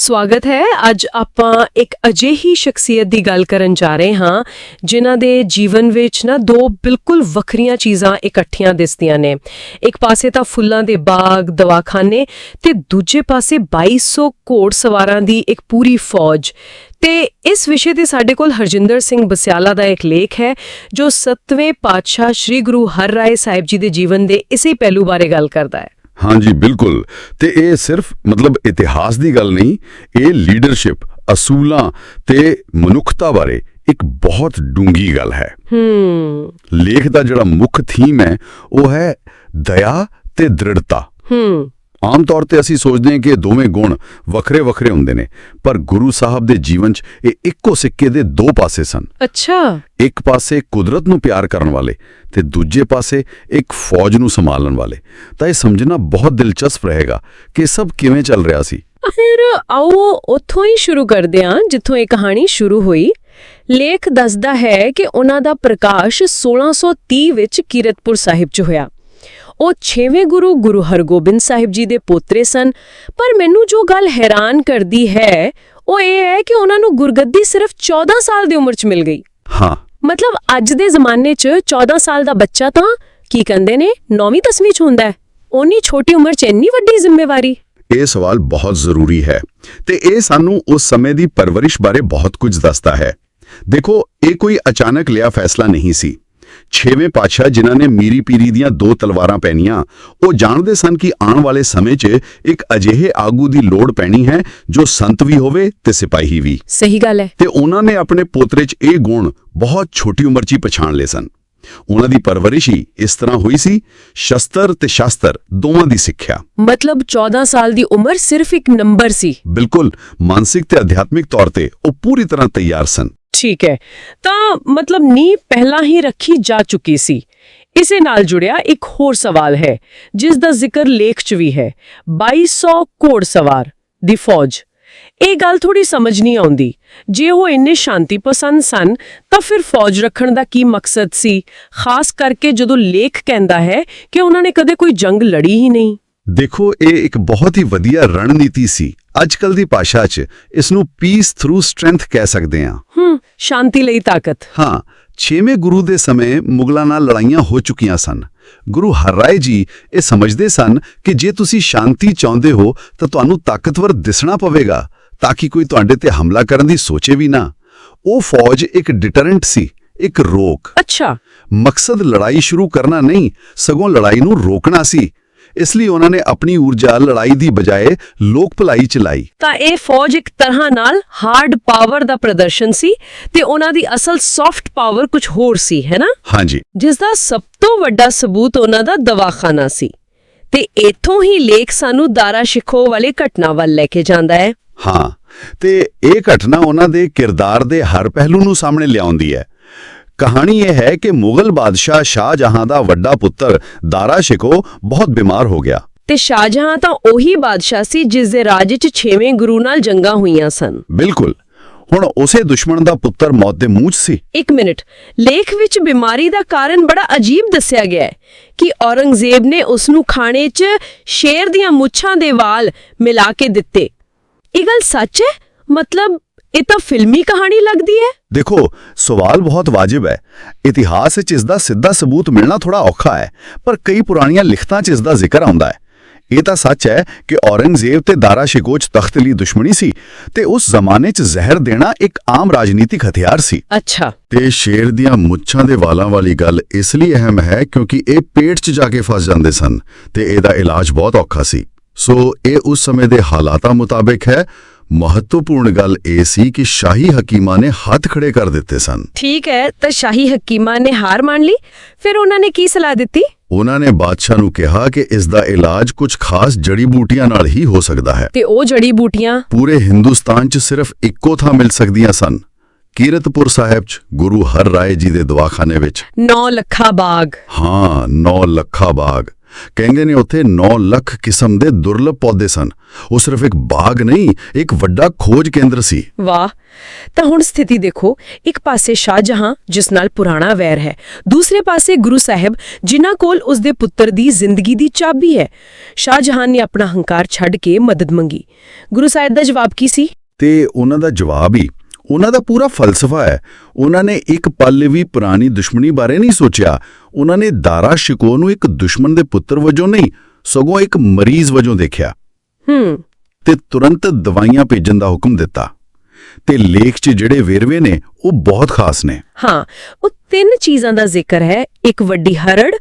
ਸਵਾਗਤ ਹੈ। ਅੱਜ ਆਪਾਂ ਇੱਕ ਅਜਿਹੀ ਸ਼ਖਸੀਅਤ ਦੀ ਗੱਲ ਕਰਨ ਜਾ ਰਹੇ ਹਾਂ, ਜਿਨ੍ਹਾਂ ਦੇ ਜੀਵਨ ਵਿੱਚ ਨਾ ਦੋ ਬਿਲਕੁਲ ਵੱਖਰੀਆਂ ਚੀਜ਼ਾਂ ਇਕੱਠੀਆਂ ਦਿਸਦੀਆਂ ਨੇ। ਇੱਕ ਪਾਸੇ ਤਾਂ ਫੁੱਲਾਂ ਦੇ ਬਾਗ, ਦਵਾਖਾਨੇ ਤੇ ਦੂਜੇ ਪਾਸੇ 2200 ਘੋੜ ਸਵਾਰਾਂ ਦੀ ਇੱਕ ਪੂਰੀ ਫੌਜ। ਤੇ ਇਸ ਵਿਸ਼ੇ ਤੇ ਸਾਡੇ ਕੋਲ ਹਰਜਿੰਦਰ ਸਿੰਘ ਬਸਿਆਲਾ ਦਾ ਇੱਕ ਲੇਖ ਹੈ, ਜੋ 7ਵੇਂ ਪਾਤਸ਼ਾਹ ਸ੍ਰੀ ਗੁਰੂ ਹਰਰਾਏ ਸਾਹਿਬ ਜੀ ਦੇ ਜੀਵਨ ਦੇ ਇਸੇ ਪਹਿਲੂ ਬਾਰੇ ਗੱਲ ਕਰਦਾ ਹੈ। ਹਾਂਜੀ ਬਿਲਕੁਲ। ਤੇ ਇਹ ਸਿਰਫ ਮਤਲਬ ਇਤਿਹਾਸ ਦੀ ਗੱਲ ਨਹੀਂ ਇਹ ਲੀਡਰਸ਼ਿਪ ਅਸੂਲਾਂ ਤੇ ਮਨੁੱਖਤਾ ਬਾਰੇ ਇੱਕ ਬਹੁਤ ਡੂੰਗੀ ਗੱਲ ਹੈ। ਹੂੰ। ਲੇਖ ਦਾ ਜਿਹੜਾ ਮੁੱਖ ਥੀਮ ਹੈ ਉਹ ਹੈ ਦਇਆ ਤੇ ਦ੍ਰਿੜਤਾ। ਹੂੰ। ਆਮ ਤੌਰ ਤੇ ਅਸੀਂ ਸੋਚਦੇ ਹਾਂ ਕਿ ਦੋਵੇਂ ਗੁਣ ਵੱਖਰੇ ਵੱਖਰੇ ਹੁੰਦੇ ਨੇ ਪਰ ਗੁਰੂ ਸਾਹਿਬ ਦੇ ਜੀਵਨ 'ਚ ਇਹ ਇੱਕੋ ਸਿੱਕੇ ਦੇ ਦੋ ਪਾਸੇ ਸਨ। ਅੱਛਾ। ਇੱਕ ਪਾਸੇ ਕੁਦਰਤ ਨੂੰ ਪਿਆਰ ਕਰਨ ਵਾਲੇ ਤੇ ਦੂਜੇ ਪਾਸੇ ਇੱਕ ਫੌਜ ਨੂੰ ਸੰਭਾਲਣ ਵਾਲੇ। ਤਾਂ ਇਹ ਸਮਝਣਾ ਬਹੁਤ ਦਿਲਚਸਪ ਰਹੇਗਾ ਕਿ ਸਭ ਕਿਵੇਂ ਚੱਲ ਰਿਹਾ ਸੀ। ਫਿਰ ਆਓ ਉੱਥੋਂ ਹੀ ਸ਼ੁਰੂ ਕਰਦੇ ਹਾਂ ਜਿੱਥੋਂ ਇਹ ਕਹਾਣੀ ਸ਼ੁਰੂ ਹੋਈ। ਲੇਖ ਦੱਸਦਾ ਹੈ ਕਿ ਉਹਨਾਂ ਦਾ ਪ੍ਰਕਾਸ਼ 1630 ਵਿੱਚ ਕੀਰਤਪੁਰ ਸਾਹਿਬ 'ਚ ਹੋਇਆ। ਉਹ 6ਵੇਂ ਗੁਰੂ ਗੁਰੂ ਹਰਗੋਬਿੰਦ ਸਾਹਿਬ ਜੀ ਦੇ ਪੋਤਰੇ ਸਨ। ਪਰ ਮੈਨੂੰ ਜੋ ਗੱਲ ਹੈਰਾਨ ਕਰਦੀ ਹੈ ਉਹ ਇਹ ਹੈ ਕਿ ਉਹਨਾਂ ਨੂੰ ਗੁਰਗੱਦੀ ਸਿਰਫ 14 ਸਾਲ ਦੀ ਉਮਰ 'ਚ ਮਿਲ ਗਈ। ਹਾਂ। ਮਤਲਬ ਅੱਜ ਦੇ ਜ਼ਮਾਨੇ 'ਚ 14 ਸਾਲ ਦਾ ਬੱਚਾ ਤਾਂ ਕੀ ਕਹਿੰਦੇ ਨੇ 9ਵੀਂ 10ਵੀਂ 'ਚ ਹੁੰਦਾ ਹੈ। ਉਨੀ ਛੋਟੀ ਉਮਰ 'ਚ ਇੰਨੀ ਵੱਡੀ ਜ਼ਿੰਮੇਵਾਰੀ। ਇਹ ਸਵਾਲ ਬਹੁਤ ਜ਼ਰੂਰੀ ਹੈ ਤੇ ਇਹ ਸਾਨੂੰ ਉਸ ਸਮੇਂ ਦੀ ਪਰਵਰਿਸ਼ ਬਾਰੇ ਬਹੁਤ ਕੁਝ ਦੱਸਦਾ ਹੈ। ਦੇਖੋ ਇਹ ਕੋਈ ਅਚਾਨਕ ਲਿਆ ਫੈਸਲਾ ਨਹੀਂ ਸੀ। ਛੇਵੇਂ ਪਾਤਸ਼ਾਹ ਜਿਨ੍ਹਾਂ ਨੇ ਮੀਰੀ ਪੀਰੀ ਦੀਆਂ ਦੋ ਤਲਵਾਰਾਂ ਪਹਿਨੀਆਂ ਉਹ ਜਾਣਦੇ ਸਨ ਕਿ ਆਉਣ ਵਾਲੇ ਸਮੇਂ 'ਚ ਇੱਕ ਅਜਿਹੇ ਆਗੂ ਦੀ ਲੋੜ ਪੈਣੀ ਹੈ ਜੋ ਸੰਤ ਵੀ ਹੋਵੇ ਤੇ ਸਿਪਾਹੀ ਵੀ। ਸਹੀ ਗੱਲ ਹੈ। ਤੇ ਉਹਨਾਂ ਨੇ ਆਪਣੇ ਪੋਤਰੇ 'ਚ ਇਹ ਗੁਣ ਬਹੁਤ ਛੋਟੀ ਉਮਰ 'ਚ ਹੀ ਪਛਾਣ ਲਏ ਸਨ। ਉਹਨਾਂ ਦੀ ਪਰਵਰਿਸ਼ ਹੀ ਇਸ ਤਰ੍ਹਾਂ ਹੋਈ ਸੀ ਸ਼ਸਤਰ ਤੇ ਸ਼ਾਸਤਰ ਦੋਵਾਂ ਦੀ ਸਿੱਖਿਆ। ਮਤਲਬ 14 ਸਾਲ ਦੀ ਉਮਰ ਸਿਰਫ ਇੱਕ ਨੰਬਰ ਸੀ। ਬਿਲਕੁਲ ਮਾਨਸਿਕ ਤੇ ਅਧਿਆਤਮਿਕ ਤੌਰ ਤੇ ਉਹ ਪੂਰੀ ਤਰ੍ਹਾਂ ਤਿਆਰ ਸਨ। ਠੀਕ ਹੈ। ਤਾਂ ਮਤਲਬ ਨੀਂਹ ਪਹਿਲਾਂ ਹੀ ਰੱਖੀ ਜਾ ਚੁੱਕੀ ਸੀ। ਇਸੇ ਨਾਲ ਜੁੜਿਆ ਇੱਕ ਹੋਰ ਸਵਾਲ ਹੈ, ਜਿਸ ਦਾ ਜ਼ਿਕਰ ਲੇਖ 'ਚ ਵੀ ਹੈ। 2200 ਘੋੜ ਸਵਾਰ ਦੀ ਫੌਜ। ਇਹ ਗੱਲ ਥੋੜੀ ਸਮਝ ਨਹੀਂ ਆਉਂਦੀ। ਜੇ ਉਹ ਇੰਨੇ ਸ਼ਾਂਤੀ ਪਸੰਦ ਸਨ, ਤਾਂ ਫਿਰ ਫੌਜ ਰੱਖਣ ਦਾ ਕੀ ਮਕਸਦ ਸੀ? ਖਾਸ ਕਰਕੇ ਜਦੋਂ ਲੇਖ ਕਹਿੰਦਾ ਹੈ ਕਿ ਉਹਨਾਂ ਨੇ ਕਦੇ ਕੋਈ ਜੰਗ ਲੜੀ ਹੀ ਨਹੀਂ। ਦੇਖੋ ਇਹ ਇੱਕ ਬਹੁਤ ਹੀ ਵਧੀਆ ਰਣਨੀਤੀ ਸੀ। ਅੱਜਕੱਲ ਦੀ ਭਾਸ਼ਾ 'ਚ ਇਸ ਨੂੰ ਪੀਸ ਥਰੂ ਸਟਰੈਂਥ ਕਹਿ ਸਕਦੇ ਹਾਂ। ਹੂੰ ਸ਼ਾਂਤੀ ਲਈ ਤਾਕਤ। ਹਾਂ ਛੇਵੇਂ ਗੁਰੂ ਦੇ ਸਮੇਂ ਮੁਗਲਾਂ ਨਾਲ ਲੜਾਈਆਂ ਹੋ ਚੁੱਕੀਆਂ ਸਨ। ਗੁਰੂ ਹਰਰਾਏ ਜੀ ਇਹ ਸਮਝਦੇ ਸਨ ਕਿ ਜੇ ਤੁਸੀਂ ਸ਼ਾਂਤੀ ਚਾਹੁੰਦੇ ਹੋ ਤਾਂ ਤੁਹਾਨੂੰ ਤਾਕਤਵਰ ਦਿਸਣਾ ਪਵੇਗਾ ਤਾਂ ਕਿ ਕੋਈ ਤੁਹਾਡੇ ਤੇ ਹਮਲਾ ਕਰਨ ਦੀ ਸੋਚੇ ਵੀ ਨਾ। ਉਹ ਫੌਜ ਇੱਕ ਡਿਟਰੈਂਟ ਸੀ ਇੱਕ ਰੋਕ। ਅੱਛਾ। ਮਕਸਦ ਲੜਾਈ ਸ਼ੁਰੂ ਕਰਨਾ ਨਹੀਂ ਸਗੋਂ ਲੜਾਈ ਨੂੰ ਰੋਕਣਾ ਸੀ। ਇਸ ਲਈ ਉਹਨਾਂ ਨੇ ਆਪਣੀ ਊਰਜਾ ਲੜਾਈ ਦੀ ਬਜਾਏ ਲੋਕ ਭਲਾਈ ਚ ਲਾਈ। ਤਾਂ ਇਹ ਫੌਜ ਇੱਕ ਤਰ੍ਹਾਂ ਨਾਲ ਹਾਰਡ ਪਾਵਰ ਦਾ ਪ੍ਰਦਰਸ਼ਨ ਸੀ ਤੇ ਉਹਨਾਂ ਦੀ ਅਸਲ ਸੌਫਟ ਪਾਵਰ ਕੁਝ ਹੋਰ ਸੀ ਹੈ ਨਾ? ਹਾਂਜੀ। ਜਿਸ ਦਾ ਸਭ ਤੋਂ ਵੱਡਾ ਸਬੂਤ ਉਹਨਾਂ ਦਾ ਦਵਾਖਾਨਾ ਸੀ। ਤੇ ਇਥੋਂ ਹੀ ਲੇਖ ਸਾਨੂੰ ਦਾਰਾ ਸ਼ਿਖੋ ਵਾਲੀ ਘਟਨਾ ਵੱਲ ਲੈ ਕੇ ਜਾਂਦਾ ਹੈ। ਹਾਂ ਤੇ ਇਹ ਘਟਨਾ ਉਹਨਾਂ ਦੇ ਕਿਰਦਾਰ ਦੇ ਹਰ ਪਹਿਲੂ ਨੂੰ ਸਾਹਮਣੇ ਲਿਆਉਂਦੀ ਹੈ। ਕਹਾਣੀ ਇਹ ਹੈ ਕਿ ਮੁਗਲ ਬਾਦਸ਼ਾਹ ਸ਼ਾਹਜਹਾਂ ਦਾ ਵੱਡਾ ਪੁੱਤਰ ਦਾਰਾ ਸ਼ਿਕੋ ਬਹੁਤ ਬਿਮਾਰ ਹੋ ਗਿਆ। ਤੇ ਸ਼ਾਹਜਹਾਂ ਤਾਂ ਉਹੀ ਬਾਦਸ਼ਾਹ ਸੀ ਜਿਸ ਦੇ ਰਾਜ 'ਚ 6ਵੇਂ ਗੁਰੂ ਨਾਲ ਜੰਗਾਂ ਹੋਈਆਂ ਸਨ। ਬਿਲਕੁਲ। ਹੁਣ ਉਸੇ ਦੁਸ਼ਮਣ ਦਾ ਪੁੱਤਰ ਮੌਤ ਦੇ ਮੂੰਹ 'ਚ ਸੀ। ਇੱਕ ਮਿੰਟ। ਲੇਖ ਵਿੱਚ ਬਿਮਾਰੀ ਦਾ ਕਾਰਨ ਬੜਾ ਅਜੀਬ ਦੱਸਿਆ ਗਿਆ ਹੈ ਕਿ ਔਰੰਗਜ਼ੇਬ ਨੇ ਉਸ ਨੂੰ ਖਾਣੇ 'ਚ ਸ਼ੇਰ ਦੀਆਂ ਮੁੱਛਾਂ ਦੇ ਵਾਲ ਮਿਲਾ ਕੇ ਦਿੱਤੇ। ਇਹ ਗੱਲ ਸੱਚ ਹੈ? ਮਤਲਬ ਇਹ ਤਾਂ ਫਿਲਮੀ ਕਹਾਣੀ ਲੱਗਦੀ ਹੈ। ਦੇਖੋ ਸਵਾਲ ਬਹੁਤ ਵਾਜਿਬ ਹੈ। ਇਤਿਹਾਸ ਵਿੱਚ ਇਸ ਦਾ ਸਿੱਧਾ ਸਬੂਤ ਮਿਲਣਾ ਥੋੜਾ ਔਖਾ ਹੈ ਪਰ ਕਈ ਪੁਰਾਣੀਆਂ ਲਿਖਤਾਂ 'ਚ ਇਸ ਦਾ ਜ਼ਿਕਰ ਆਉਂਦਾ ਹੈ। ਇਹ ਤਾਂ ਸੱਚ ਹੈ ਕਿ ਔਰੰਗਜ਼ੇਬ ਤੇ ਦਾਰਾ ਸ਼ਿਕੋਚ ਤਖਤ ਲਈ ਦੁਸ਼ਮਣੀ ਸੀ ਤੇ ਉਸ ਜ਼ਮਾਨੇ 'ਚ ਜ਼ਹਿਰ ਦੇਣਾ ਇੱਕ ਆਮ ਰਾਜਨੀਤਿਕ ਹਥਿਆਰ ਸੀ। ਅੱਛਾ। ਤੇ ਸ਼ੇਰ ਦੀਆਂ ਮੁੱਛਾਂ ਦੇ ਵਾਲਾਂ ਵਾਲੀ ਗੱਲ ਇਸ ਲਈ ਅਹਿਮ ਹੈ ਕਿਉਂਕਿ ਇਹ ਪੇਟ 'ਚ ਜਾ ਕੇ ਫਸ ਜਾਂਦੇ ਸਨ ਤੇ ਇਹਦਾ ਇਲਾਜ ਬਹੁਤ ਔਖਾ ਸੀ। ਸੋ ਇਹ ਉਸ ਸਮੇਂ ਦੇ ਹਾਲਾਤਾਂ ਮੁਤਾਬਕ ਹੈ ਮਹੱਤਵਪੂਰਨ ਗੱਲ ਇਹ ਸੀ ਕਿ ਸ਼ਾਹੀ ਹਕੀਮਾਂ ਨੇ ਹੱਥ ਖੜੇ ਕਰ ਦਿੱਤੇ ਸਨ। ਠੀਕ ਹੈ ਤਾਂ ਸ਼ਾਹੀ ਹਕੀਮਾਂ ਨੇ ਹਾਰ ਮੰਨ ਲਈ। ਫਿਰ ਉਹਨਾਂ ਨੇ ਕੀ ਸਲਾਹ ਦਿੱਤੀ? ਉਹਨਾਂ ਨੇ ਬਾਦਸ਼ਾਹ ਨੂੰ ਕਿਹਾ ਕਿ ਇਸ ਦਾ ਇਲਾਜ ਕੁਝ ਖਾਸ ਜੜੀ ਬੂਟੀਆਂ ਨਾਲ ਹੀ ਹੋ ਸਕਦਾ ਹੈ। ਤੇ ਉਹ ਜੜੀ ਬੂਟੀਆਂ? ਪੂਰੇ ਹਿੰਦੁਸਤਾਨ 'ਚ ਸਿਰਫ ਇੱਕੋ ਥਾਂ ਮਿਲ ਸਕਦੀਆਂ ਸਨ ਕੀਰਤਪੁਰ ਸਾਹਿਬ 'ਚ ਗੁਰੂ ਹਰ ਰਾਏ ਜੀ ਦੇ ਦਵਾਖਾਨੇ ਵਿੱਚ। 9 ਲੱਖਾ ਬਾਗ। ਹਾਂ 9 ਲੱਖਾ ਬਾਗ। ਕਹਿੰਦੇ ਨੇ ਉੱਥੇ 9 ਲੱਖ ਕਿਸਮ ਦੇ ਦੁਰਲਭ ਪੌਦੇ ਸਨ। ਉਹ ਸਿਰਫ ਇੱਕ ਬਾਗ ਨਹੀਂ ਇੱਕ ਵੱਡਾ ਖੋਜ ਕੇਂਦਰ ਸੀ। ਵਾਹ ਤਾਂ ਹੁਣ ਸਥਿਤੀ ਦੇਖੋ। ਇੱਕ ਪਾਸੇ ਸ਼ਾਹਜਹਾਂ ਜਿਸ ਨਾਲ ਪੁਰਾਣਾ ਵੈਰ ਹੈ। ਦੂਸਰੇ ਪਾਸੇ ਗੁਰੂ ਸਾਹਿਬ ਜਿਨ੍ਹਾਂ ਕੋਲ ਉਸ ਦੇ ਪੁੱਤਰ ਦੀ ਜ਼ਿੰਦਗੀ ਦੀ ਚਾਬੀ ਹੈ। ਸ਼ਾਹਜਹਾਂ ਨੇ ਆਪਣਾ ਹੰਕਾਰ ਛੱਡ ਕੇ ਮਦਦ ਮੰਗੀ। ਗੁਰੂ ਸਾਹਿਬ ਦਾ ਜਵਾਬ ਕੀ ਸੀ? ਤੇ ਉਹਨਾਂ ਦਾ ਜਵਾਬ ਹੀ ਉਹਨਾਂ ਦਾ ਪੂਰਾ ਫਲਸਫਾ ਹੈ। ਉਹਨਾਂ ਨੇ ਇੱਕ ਪਲ ਵੀ ਪੁਰਾਣੀ ਦੁਸ਼ਮਣੀ ਬਾਰੇ ਨਹੀਂ ਸੋਚਿਆ। ਉਹਨਾਂ ਨੇ ਦਾਰਾ ਸ਼ਿਕੋ ਨੂੰ ਇੱਕ ਦੁਸ਼ਮਣ ਦੇ ਪੁੱਤਰ ਵਜੋਂ ਨਹੀਂ ਸਗੋਂ ਇੱਕ ਮਰੀਜ਼ ਵਜੋਂ ਦੇਖਿਆ। ਹੂੰ। ਤੇ ਤੁਰੰਤ ਦਵਾਈਆਂ ਭੇਜਣ ਦਾ ਹੁਕਮ ਦਿੱਤਾ। ਤੇ ਲੇਖ 'ਚ ਜਿਹੜੇ ਵੇਰਵੇ ਨੇ ਉਹ ਬਹੁਤ ਖਾਸ ਨੇ। ਹਾਂ ਉਹ ਤਿੰਨ ਚੀਜ਼ਾਂ ਦਾ ਜ਼ਿਕਰ ਹੈ। ਇੱਕ ਵੱਡੀ ਹਰੜ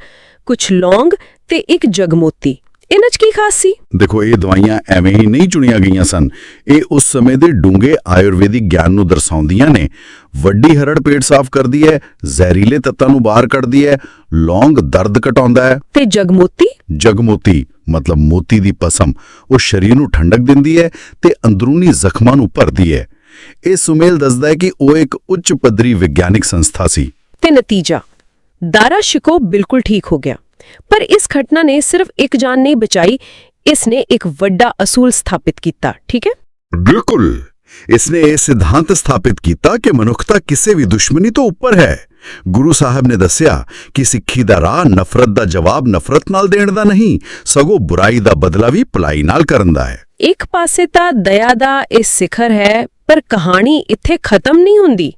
ਕੁਝ ਲੌਂਗ ਤੇ ਇੱਕ ਜਗਮੋਤੀ। ਇਹਨਾਂ 'ਚ ਕੀ ਖਾਸ ਸੀ? ਦੇਖੋ ਇਹ ਦਵਾਈਆਂ ਐਵੇਂ ਹੀ ਨਹੀਂ ਚੁਣੀਆਂ ਗਈਆਂ ਸਨ। ਇਹ ਉਸ ਸਮੇਂ ਦੇ ਡੂੰਘੇ ਆਯੁਰਵੈਦਿਕ ਗਿਆਨ ਨੂੰ ਦਰਸਾਉਂਦੀਆਂ ਨੇ। ਵੱਡੀ ਹਰੜ ਪੇਟ ਸਾਫ਼ ਕਰਦੀ ਹੈ ਜ਼ਹਿਰੀਲੇ ਤੱਤਾਂ ਨੂੰ ਬਾਹਰ ਕੱਢਦੀ ਹੈ ਲੌਂਗ ਦਰਦ ਘਟਾਉਂਦਾ ਹੈ। ਤੇ ਜਗਮੋਤੀ ਜਗਮੋਤੀ ਮਤਲਬ ਮੋਤੀ ਦੀ ਪਸਮ ਉਹ ਸਰੀਰ ਨੂੰ ਠੰਡਕ ਦਿੰਦੀ ਹੈ ਤੇ ਅੰਦਰੂਨੀ ਜ਼ਖਮਾਂ ਨੂੰ ਭਰਦੀ ਹੈ। ਇਹ ਸੁਮੇਲ ਦੱਸਦਾ ਹੈ ਕਿ ਉਹ ਇੱਕ ਉੱਚ ਪੱਧਰੀ ਵਿਗਿਆਨਿਕ ਸੰਸਥਾ ਸੀ। ਤੇ ਨਤੀਜਾ ਦਾਰਾ ਸ਼ਿਕੋ ਬਿਲਕੁਲ ਠੀਕ ਹੋ ਗਿਆ। ਪਰ ਇਸ ਘਟਨਾ ਨੇ ਸਿਰਫ ਇੱਕ ਜਾਨ ਨਹੀਂ ਬਚਾਈ ਇਸ ਨੇ ਇੱਕ ਵੱਡਾ ਅਸੂਲ ਸਥਾਪਿਤ ਕੀਤਾ ਠੀਕ ਹੈ? ਬਿਲਕੁਲ। ਇਸਨੇ ਇਹ ਸਿਧਾਂਤ ਸਥਾਪਿਤ ਕੀਤਾ ਕਿ ਮਨੁੱਖਤਾ ਕਿਸੇ ਵੀ ਦੁਸ਼ਮਣੀ ਤੋਂ ਉੱਪਰ ਹੈ। ਗੁਰੂ ਸਾਹਿਬ ਨੇ ਦੱਸਿਆ ਕਿ ਸਿੱਖੀ ਦਾ ਰਾਹ ਨਫ਼ਰਤ ਦਾ ਜਵਾਬ ਨਫ਼ਰਤ ਨਾਲ ਦੇਣ ਦਾ ਨਹੀਂ ਸਗੋਂ ਬੁਰਾਈ ਦਾ ਬਦਲਾ ਵੀ ਭਲਾਈ ਨਾਲ ਕਰਨ ਦਾ ਹੈ। ਇੱਕ ਪਾਸੇ ਤਾਂ ਦਇਆ ਦਾ ਇਹ ਸਿਖਰ ਹੈ ਪਰ ਕਹਾਣੀ ਇੱਥੇ ਖਤਮ ਨਹੀਂ ਹੁੰਦੀ।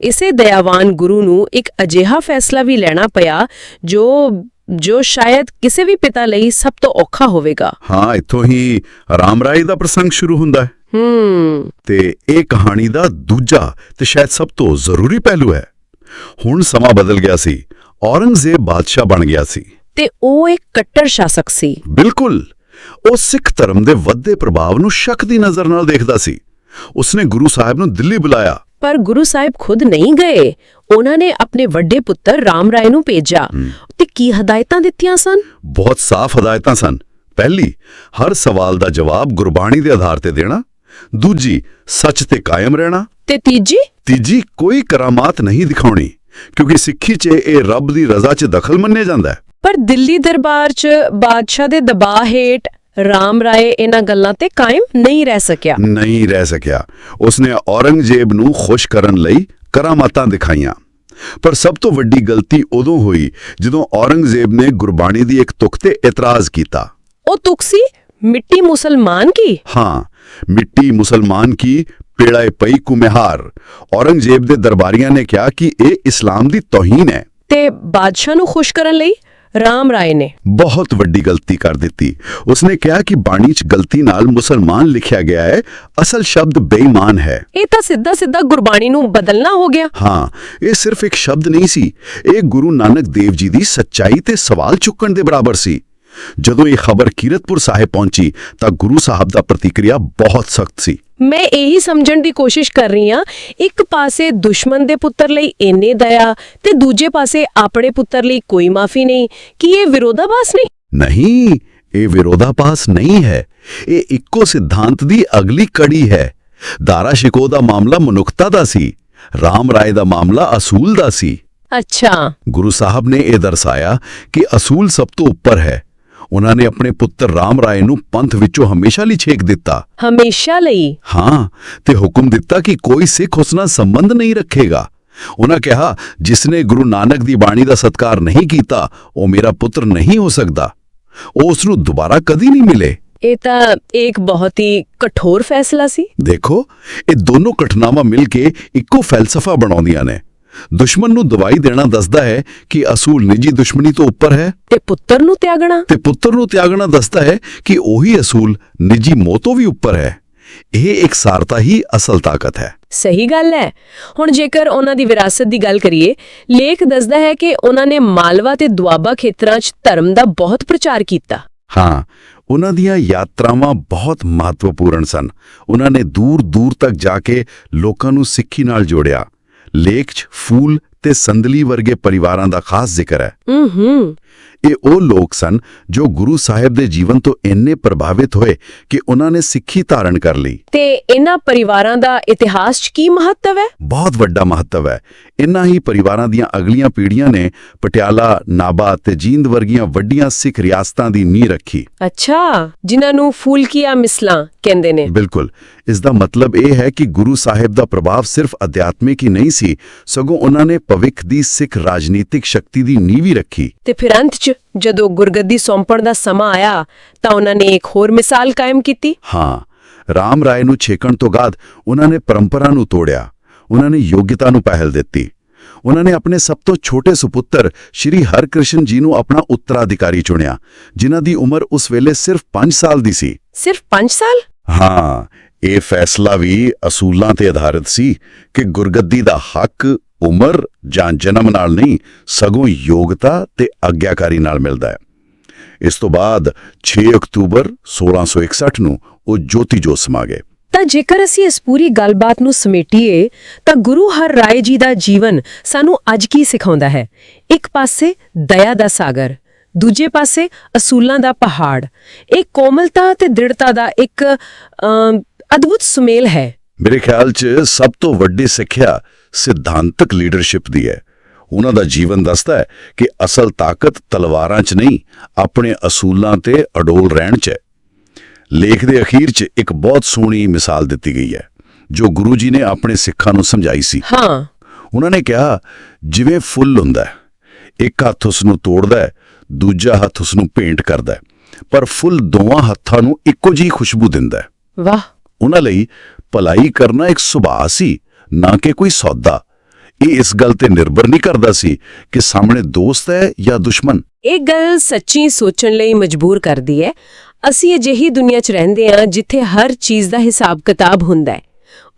ਇਸੇ ਦਇਆਵਾਨ ਗੁਰੂ ਨੂੰ ਇੱਕ ਅਜਿਹਾ ਫੈਸਲਾ ਵੀ ਲੈਣਾ ਪਿਆ ਜੋ ਜੋ ਸ਼ਾਇਦ ਕਿਸੇ ਵੀ ਪਿਤਾ ਲਈ ਸਭ ਤੋਂ ਔਖਾ ਹੋਵੇਗਾ। ਹਾਂ ਇੱਥੋਂ ਹੀ ਰਾਮ ਰਾਏ ਦਾ ਪ੍ਰਸੰਗ ਸ਼ੁਰੂ ਹੁੰਦਾ ਹੈ। ਹੂੰ। ਤੇ ਇਹ ਕਹਾਣੀ ਦਾ ਦੂਜਾ ਤੇ ਸ਼ਾਇਦ ਸਭ ਤੋਂ ਜ਼ਰੂਰੀ ਪਹਿਲੂ ਹੈ। ਹੁਣ ਸਮਾਂ ਬਦਲ ਗਿਆ ਸੀ ਔਰੰਗਜ਼ੇਬ ਬਾਦਸ਼ਾਹ ਬਣ ਗਿਆ ਸੀ। ਤੇ ਉਹ ਇੱਕ ਕੱਟੜ ਸ਼ਾਸਕ ਸੀ। ਬਿਲਕੁਲ। ਉਹ ਸਿੱਖ ਧਰਮ ਦੇ ਵੱਧਦੇ ਪ੍ਰਭਾਵ ਨੂੰ ਸ਼ੱਕ ਦੀ ਨਜ਼ਰ ਨਾਲ ਦੇਖਦਾ ਸੀ। ਉਸਨੇ ਗੁਰੂ ਸਾਹਿਬ ਨੂੰ ਦਿੱਲੀ ਬੁਲਾਇਆ। ਪਰ ਗੁਰੂ ਸਾਹਿਬ ਖੁਦ ਨਹੀਂ ਗਏ। ਉਹਨਾਂ ਨੇ ਆਪਣੇ ਵੱਡੇ ਪੁੱਤਰ ਰਾਮ ਰਾਏ ਨੂੰ ਭੇਜਿਆ। ਤੇ ਕੀ ਹਦਾਇਤਾਂ ਦਿੱਤੀਆਂ ਸਨ? ਬਹੁਤ ਸਾਫ਼ ਹਦਾਇਤਾਂ ਸਨ। ਪਹਿਲੀ ਹਰ ਸਵਾਲ ਦਾ ਜਵਾਬ ਗੁਰਬਾਣੀ ਦੇ ਆਧਾਰ ਤੇ ਦੇਣਾ। ਦੂਜੀ ਸੱਚ ਤੇ ਕਾਇਮ ਰਹਿਣਾ। ਤੇ ਤੀਜੀ? ਤੀਜੀ ਕੋਈ ਕਰਾਮਾਤ ਨਹੀਂ ਦਿਖਾਉਣੀ ਕਿਉਂਕਿ ਸਿੱਖੀ 'ਚ ਇਹ ਰੱਬ ਦੀ ਰਜ਼ਾ 'ਚ ਦਖਲ ਮੰਨਿਆ ਜਾਂਦਾ ਹੈ। ਪਰ ਦਿੱਲੀ ਦਰਬਾਰ 'ਚ ਬਾਦਸ਼ਾਹ ਦੇ ਦਬਾਅ ਹੇਠ ਰਾਮ ਰਾਏ ਇਹਨਾਂ ਗੱਲਾਂ ਤੇ ਕਾਇਮ ਨਹੀਂ ਰਹਿ ਸਕਿਆ। ਨਹੀਂ ਰਹਿ ਸਕਿਆ। ਉਸਨੇ ਔਰੰਗਜ਼ੇਬ ਨੂੰ ਖੁਸ਼ ਕਰਨ ਲਈ ਕਰਾਮਾਤਾਂ ਦਿਖਾਈਆਂ। ਪਰ ਸਭ ਤੋਂ ਵੱਡੀ ਗਲਤੀ ਉਦੋਂ ਹੋਈ ਜਦੋਂ ਔਰੰਗਜ਼ੇਬ ਨੇ ਗੁਰਬਾਣੀ ਦੀ ਇੱਕ ਤੁਕ ਤੇ ਇਤਰਾਜ਼ ਕੀਤਾ। ਉਹ ਤੁਕਸੀ ਮਿੱਟੀ ਮੁਸਲਮਾਨ ਕੀ? ਹਾਂ ਮਿੱਟੀ ਮੁਸਲਮਾਨ ਕੀ ਪੇੜਾਏ ਪਈ ਕੁਮਿਹਾਰ। ਔਰੰਗਜ਼ੇਬ ਦੇ ਦਰਬਾਰੀਆਂ ਨੇ ਕਿਹਾ ਕਿ ਇਹ ਇਸਲਾਮ ਦੀ ਤੋਹੀਨ ਹੈ। ਤੇ ਬਾਦਸ਼ਾਹ ਨੂੰ ਖੁਸ਼ ਕਰਨ ਲਈ? ਰਾਮ ਰਾਏ ਨੇ। ਬਹੁਤ ਵੱਡੀ ਗਲਤੀ ਕਰ ਦਿੱਤੀ। ਉਸਨੇ ਕਿਹਾ ਕਿ ਬਾਣੀ 'ਚ ਗਲਤੀ ਨਾਲ ਮੁਸਲਮਾਨ ਲਿਖਿਆ ਗਿਆ ਹੈ ਅਸਲ ਸ਼ਬਦ ਬੇਈਮਾਨ ਹੈ। ਇਹ ਤਾਂ ਸਿੱਧਾ ਸਿੱਧਾ ਗੁਰਬਾਣੀ ਨੂੰ ਬਦਲਣਾ ਹੋ ਗਿਆ। ਹਾਂ ਇਹ ਸਿਰਫ ਇੱਕ ਸ਼ਬਦ ਨਹੀਂ ਸੀ। ਇਹ ਗੁਰੂ ਨਾਨਕ ਦੇਵ ਜੀ ਦੀ ਸੱਚਾਈ ਤੇ ਸਵਾਲ ਚੁੱਕਣ ਦੇ ਬਰਾਬਰ ਸੀ। ਜਦੋਂ ਇਹ ਖਬਰ ਕੀਰਤਪੁਰ ਸਾਹਿਬ ਪਹੁੰਚੀ ਤਾਂ ਗੁਰੂ ਸਾਹਿਬ ਦਾ ਪ੍ਰਤੀਕਿਰਿਆ ਬਹੁਤ ਸਖਤ ਸੀ। ਮੈਂ ਇਹੀ ਸਮਝਣ ਦੀ ਕੋਸ਼ਿਸ਼ ਕਰ ਰਹੀ ਹਾਂ ਇੱਕ ਪਾਸੇ ਦੁਸ਼ਮਣ ਦੇ ਪੁੱਤਰ ਲਈ ਇੰਨੇ ਦਇਆ ਤੇ ਦੂਜੇ ਪਾਸੇ ਆਪਣੇ ਪੁੱਤਰ ਲਈ ਕੋਈ ਮਾਫੀ ਨਹੀਂ। ਕੀ ਇਹ ਵਿਰੋਧਾਭਾਸ ਨਹੀਂ? ਨਹੀਂ ਇਹ ਵਿਰੋਧਾਭਾਸ ਨਹੀਂ ਹੈ। ਇਹ ਇੱਕੋ ਸਿਧਾਂਤ ਦੀ ਅਗਲੀ ਕੜੀ ਹੈ। ਦਾਰਾ ਸ਼ਿਕੋ ਦਾ ਮਾਮਲਾ ਮਨੁੱਖਤਾ ਦਾ ਸੀ ਰਾਮ ਰਾਏ ਦਾ ਮਾਮਲਾ ਅਸੂਲ ਦਾ ਸੀ। ਅੱਛਾ। ਗੁਰੂ ਸਾਹਿਬ ਨੇ ਇਹ ਦਰਸਾਇਆ ਕਿ ਅਸੂਲ ਸਭ ਤੋਂ ਉੱਪਰ ਹੈ। ਉਹਨਾਂ ਨੇ ਆਪਣੇ ਪੁੱਤਰ ਰਾਮ ਰਾਏ ਨੂੰ ਪੰਥ ਵਿੱਚੋਂ ਹਮੇਸ਼ਾ ਲਈ ਛੇਕ ਦਿੱਤਾ। ਹਮੇਸ਼ਾ ਲਈ? ਹਾਂ ਤੇ ਹੁਕਮ ਦਿੱਤਾ ਕਿ ਕੋਈ ਸਿੱਖ ਉਸ ਨਾਲ ਸੰਬੰਧ ਨਹੀਂ ਰੱਖੇਗਾ। ਉਹਨਾਂ ਕਿਹਾ ਜਿਸ ਨੇ ਗੁਰੂ ਨਾਨਕ ਦੀ ਬਾਣੀ ਦਾ ਸਤਕਾਰ ਨਹੀਂ ਕੀਤਾ ਉਹ ਮੇਰਾ ਪੁੱਤਰ ਨਹੀਂ ਹੋ ਸਕਦਾ। ਉਹ ਉਸ ਨੂੰ ਦੁਬਾਰਾ ਕਦੀ ਨਹੀਂ ਮਿਲੇ। ਇਹ ਤਾਂ ਇੱਕ ਬਹੁਤ ਹੀ ਕਠੋਰ ਫੈਸਲਾ ਸੀ। ਦੇਖੋ ਇਹ ਦੋਨੋਂ ਘਟਨਾਵਾਂ ਮਿਲ ਕੇ ਇੱਕੋ ਫਲਸਫਾ ਬਣਾਉਂਦੀਆਂ ਨੇ। ਦੁਸ਼ਮਣ ਨੂੰ ਦਵਾਈ ਦੇਣਾ ਦੱਸਦਾ ਹੈ ਕਿ ਅਸੂਲ ਨਿੱਜੀ ਦੁਸ਼ਮਣੀ ਤੋਂ ਉੱਪਰ ਹੈ। ਤੇ ਪੁੱਤਰ ਨੂੰ ਤਿਆਗਣਾ। ਤੇ ਪੁੱਤਰ ਨੂੰ ਤਿਆਗਣਾ ਦੱਸਦਾ ਹੈ ਕਿ ਉਹੀ ਅਸੂਲ ਨਿੱਜੀ ਮੋਹ ਤੋਂ ਵੀ ਉੱਪਰ ਹੈ। ਇਹ ਇੱਕ ਸਾਰਤਾ ਹੀ ਅਸਲ ਤਾਕਤ ਹੈ। ਸਹੀ ਗੱਲ ਹੈ। ਹੁਣ ਜੇਕਰ ਉਹਨਾਂ ਦੀ ਵਿਰਾਸਤ ਦੀ ਗੱਲ ਕਰੀਏ ਲੇਖ ਦੱਸਦਾ ਹੈ ਕਿ ਉਹਨਾਂ ਨੇ ਮਾਲਵਾ ਤੇ ਦੁਆਬਾ ਖੇਤਰਾਂ 'ਚ ਧਰਮ ਦਾ ਬਹੁਤ ਪ੍ਰਚਾਰ ਕੀਤਾ। ਹਾਂ ਉਹਨਾਂ ਦੀਆਂ ਯਾਤਰਾਵਾਂ ਬਹੁਤ ਮਹੱਤਵਪੂਰਨ ਸਨ। ਉਹਨਾਂ ਨੇ ਦੂਰ-ਦੂਰ ਤੱਕ ਜਾ ਕੇ ਲੋਕਾਂ ਨੂੰ ਸਿੱਖੀ ਨਾਲ ਜੋੜਿਆ। ਲੇਖ 'ਚ ਫੂਲ ਤੇ ਸੰਦਲੀ ਵਰਗੇ ਪਰਿਵਾਰਾਂ ਦਾ ਖਾਸ ਜ਼ਿਕਰ ਹੈ। ਹੂੰ ਇਹ ਉਹ ਲੋਕ ਸਨ ਜੋ ਗੁਰੂ ਸਾਹਿਬ ਦੇ ਜੀਵਨ ਤੋਂ ਇੰਨੇ ਪ੍ਰਭਾਵਿਤ ਹੋਏ ਕਿ ਉਹਨਾਂ ਨੇ ਸਿੱਖੀ ਧਾਰਨ ਕਰ ਲਈ। ਤੇ ਇਹਨਾਂ ਪਰਿਵਾਰਾਂ ਦਾ ਇਤਿਹਾਸ 'ਚ ਕੀ ਮਹੱਤਵ ਹੈ? ਬਹੁਤ ਵੱਡਾ ਮਹੱਤਵ ਹੈ। ਇਨ੍ਹਾਂ ਹੀ ਪਰਿਵਾਰਾਂ ਦੀਆਂ ਅਗਲੀਆਂ ਪੀੜ੍ਹੀਆਂ ਨੇ ਪਟਿਆਲਾ ਨਾਭਾ ਤੇ ਜੀਂਦ ਵਰਗੀਆਂ ਵੱਡੀਆਂ ਸਿੱਖ ਰਿਆਸਤਾਂ ਦੀ ਨੀਂਹ ਰੱਖੀ। ਅੱਛਾ ਜਿਨ੍ਹਾਂ ਨੂੰ ਫੂਲਕੀਆਂ ਮਿਸਲਾਂ ਕਹਿੰਦੇ ਨੇ। ਬਿਲਕੁਲ। ਇਸ ਦਾ ਮਤਲਬ ਇਹ ਹੈ ਕਿ ਗੁਰੂ ਸਾਹਿਬ ਦਾ ਪ੍ਰਭਾਵ ਸਿਰਫ ਅਧਿਆਤਮਿਕ ਹੀ ਨਹੀਂ ਸੀ ਸਗੋਂ ਉਹਨਾਂ ਨੇ ਭਵਿੱਖ ਦੀ ਸਿੱਖ ਰਾਜਨੀਤਿਕ ਸ਼ਕਤੀ ਦੀ ਨੀਂਹ ਵੀ ਰੱਖੀ। ਤੇ ਫਿਰ ਅੰਤ 'ਚ ਜਦੋਂ ਗੁਰਗੱਦੀ ਸੌਂਪਣ ਦਾ ਸਮਾਂ ਆਇਆ ਤਾਂ ਉਹਨਾਂ ਨੇ ਇੱਕ ਹੋਰ ਮਿਸਾਲ ਕਾਇਮ ਕੀਤੀ। ਹਾਂ ਰਾਮ ਰਾਏ ਨੂੰ ਛੇਕਣ ਤੋਂ ਬਾਅਦ ਉਹਨਾਂ ਨੇ ਪਰੰਪਰਾ ਨੂੰ ਤੋੜਿਆ ਉਹਨਾਂ ਨੇ ਯੋਗਿਤਾ ਨੂੰ ਪਹਿਲ ਦਿੱਤੀ। ਉਹਨਾਂ ਨੇ ਆਪਣੇ ਸਭ ਤੋਂ ਛੋਟੇ ਸੁਪੁੱਤਰ ਸ਼੍ਰੀ ਹਰਕ੍ਰਿਸ਼ਨ ਜੀ ਨੂੰ ਆਪਣਾ ਉੱਤਰਾਧਿਕਾਰੀ ਚੁਣਿਆ ਜਿਨ੍ਹਾਂ ਦੀ ਉਮਰ ਉਸ ਵੇਲੇ ਸਿਰਫ 5 ਸਾਲ ਦੀ ਸੀ। ਸਿਰਫ 5 ਸਾਲ? ਹਾਂ, ਇਹ ਫੈਸਲਾ ਵੀ ਅਸੂਲਾਂ ਤੇ ਆਧਾਰਿਤ ਸੀ ਕਿ ਗੁਰਗੱਦੀ ਦਾ ਹੱਕ, ਉਮਰ ਜਾਂ ਜਨਮ ਨਾਲ ਨਹੀਂ, ਸਗੋਂ ਯੋਗਤਾ ਤੇ ਆਗਿਆਕਾਰੀ ਨਾਲ ਮਿਲਦਾ ਹੈ। ਇਸ ਤੋਂ ਬਾਅਦ 6 ਅਕਤੂਬਰ 1661 ਨੂੰ ਉਹ ਜੋਤੀ ਜੋਤ ਸਮਾ ਗਏ। ਤਾਂ ਜੇਕਰ ਅਸੀਂ ਇਸ ਪੂਰੀ ਗੱਲਬਾਤ ਨੂੰ ਸਮੇਟੀਏ, ਤਾਂ ਗੁਰੂ ਹਰ ਰਾਏ ਜੀ ਦਾ ਜੀਵਨ ਸਾਨੂੰ ਅੱਜ ਕੀ ਸਿਖਾਉਂਦਾ ਹੈ? ਇੱਕ ਪਾਸੇ ਦਇਆ ਦਾ ਸਾਗਰ ਦੂਜੇ ਪਾਸੇ ਅਸੂਲਾਂ ਦਾ ਪਹਾੜ। ਇਹ ਕੋਮਲਤਾ ਤੇ ਦ੍ਰਿੜਤਾ ਦਾ ਇੱਕ ਅਦਭੁਤ ਸੁਮੇਲ ਹੈ। ਮੇਰੇ ਖਿਆਲ 'ਚ ਸਭ ਤੋਂ ਵੱਡੀ ਸਿੱਖਿਆ ਸਿਧਾਂਤਕ ਲੀਡਰਸ਼ਿਪ ਦੀ ਹੈ। ਉਹਨਾਂ ਦਾ ਜੀਵਨ ਦੱਸਦਾ ਹੈ ਕਿ ਅਸਲ ਤਾਕਤ ਤਲਵਾਰਾਂ 'ਚ ਨਹੀਂ ਆਪਣੇ ਅਸੂਲਾਂ ਤੇ ਅਡੋਲ ਰਹਿਣ 'ਚ ਹੈ। ਲੇਖ ਦੇ ਅਖੀਰ 'ਚ ਇੱਕ ਬਹੁਤ ਸੋਹਣੀ ਮਿਸਾਲ ਦਿੱਤੀ ਗਈ ਹੈ ਜੋ ਗੁਰੂ ਜੀ ਨੇ ਆਪਣੇ ਸਿੱਖਾਂ ਨੂੰ ਸਮਝਾਈ ਸੀ। ਹਾਂ। ਉਹਨਾਂ ਨੇ ਕਿਹਾ ਜਿਵੇਂ ਫੁੱਲ ਹੁੰਦਾ ਹੈ ਇੱਕ ਹੱਥ ਉਸ ਨੂੰ ਤੋੜਦਾ ਹੈ ਦੂਜਾ ਹੱਥ ਉਸ ਨੂੰ ਭੇਂਟ ਕਰਦਾ ਹੈ। ਪਰ ਫੁੱਲ ਦੋਵਾਂ ਹੱਥਾਂ ਨੂੰ ਇੱਕੋ ਜਿਹੀ ਖੁਸ਼ਬੂ ਦਿੰਦਾ ਹੈ। ਵਾਹ। ਉਹਨਾਂ ਲਈ ਭਲਾਈ ਕਰਨਾ ਇੱਕ ਸੁਭਾਅ ਸੀ ਨਾ ਕਿ ਕੋਈ ਸੌਦਾ। ਇਹ ਇਸ ਗੱਲ ਤੇ ਨਿਰਭਰ ਨਹੀਂ ਕਰਦਾ ਸੀ ਕਿ ਸਾਹਮਣੇ ਦੋਸਤ ਹੈ ਜਾਂ ਦੁਸ਼ਮਣ। ਇਹ ਗੱਲ ਸੱਚੀ ਸੋਚਣ ਲਈ ਮਜਬੂਰ ਕਰਦੀ ਹੈ। ਅਸੀਂ ਅਜਿਹੀ ਦੁਨੀਆ 'ਚ ਰਹਿੰਦੇ ਹਾਂ ਜਿੱਥੇ ਹਰ ਚੀਜ਼ ਦਾ ਹਿਸਾਬ ਕਿਤਾਬ ਹੁੰਦਾ ਹੈ।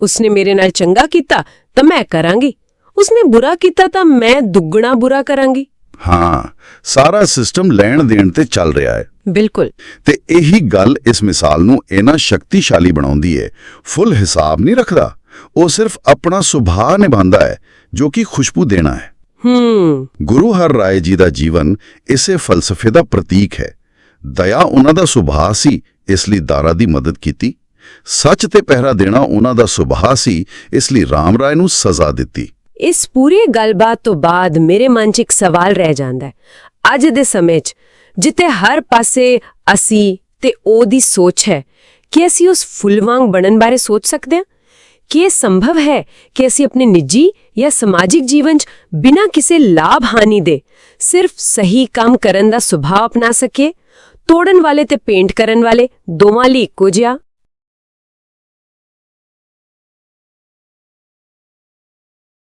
ਉਸਨੇ ਮੇਰੇ ਨਾਲ ਚੰਗਾ ਕੀਤਾ ਤਾਂ ਮੈਂ ਕਰਾਂਗੀ। ਉਸਨੇ ਬੁਰਾ ਕੀਤਾ ਤਾਂ ਮੈਂ ਦੁੱਗਣਾ ਬੁਰਾ ਕਰਾਂਗੀ। ਹਾਂ ਸਾਰਾ ਸਿਸਟਮ ਲੈਣ ਦੇਣ ਤੇ ਚੱਲ ਰਿਹਾ ਹੈ। ਬਿਲਕੁਲ। ਤੇ ਇਹੀ ਗੱਲ ਇਸ ਮਿਸਾਲ ਨੂੰ ਇਹਨਾਂ ਸ਼ਕਤੀਸ਼ਾਲੀ ਬਣਾਉਂਦੀ ਹੈ ਫੁੱਲ ਹਿਸਾਬ ਨਹੀਂ ਰੱਖਦਾ। ਉਹ ਸਿਰਫ ਆਪਣਾ ਸੁਭਾਅ ਨਿਭਾਉਂਦਾ ਹੈ ਜੋ ਕਿ ਖੁਸ਼ਬੂ ਦੇਣਾ ਹੈ। ਹੂੰ। ਗੁਰੂ ਹਰ ਰਾਏ ਜੀ ਦਾ ਜੀਵਨ ਇਸੇ ਫਲਸਫੇ ਦਾ ਪ੍ਰਤੀਕ ਹੈ। ਦਇਆ ਉਹਨਾਂ ਦਾ ਸੁਭਾਅ ਸੀ ਇਸ ਲਈ ਦਾਰਾ ਦੀ ਮਦਦ ਕੀਤੀ। ਸੱਚ ਤੇ ਪਹਿਰਾ ਦੇਣਾ ਉਹਨਾਂ ਦਾ ਸੁਭਾਅ ਸੀ ਇਸ ਲਈ ਰਾਮ ਰਾਏ ਨੂੰ ਸਜ਼ਾ ਦਿੱਤੀ। ਇਸ ਪੂਰੀ ਗੱਲਬਾਤ ਤੋਂ ਬਾਅਦ ਮੇਰੇ ਮਨ 'ਚ ਇੱਕ ਸਵਾਲ ਰਹਿ ਜਾਂਦਾ ਹੈ। ਅੱਜ ਦੇ ਸਮੇਂ 'ਚ, ਜਿੱਥੇ ਹਰ ਪਾਸੇ ਅਸੀਂ ਤੇ ਉਹਦੀ ਸੋਚ ਹੈ, ਕਿ ਅਸੀਂ ਉਸ ਫੁੱਲ ਵਾਂਗ ਬਣਨ ਬਾਰੇ ਸੋਚ ਸਕਦੇ ਹਾਂ? ਕਿ ਇਹ ਸੰਭਵ ਹੈ ਕਿ ਅਸੀਂ ਆਪਣੇ ਨਿੱਜੀ ਜਾਂ ਸਮਾਜਿਕ ਜੀਵਨ 'ਚ ਬਿਨਾਂ ਕਿਸੇ ਲਾਭ ਹਾਨੀ ਦੇ ਸਿਰਫ ਸਹੀ ਕੰਮ ਕਰਨ ਦਾ ਸੁਭਾਅ ਅਪਣਾ ਸਕੀਏ? ਤੋੜਨ ਵਾਲੇ ਤੇ ਪੇਂਟ ਕਰਨ ਵਾਲੇ ਦੋਵਾਂ ਲਈ ਇੱਕੋ ਜਿਹਾ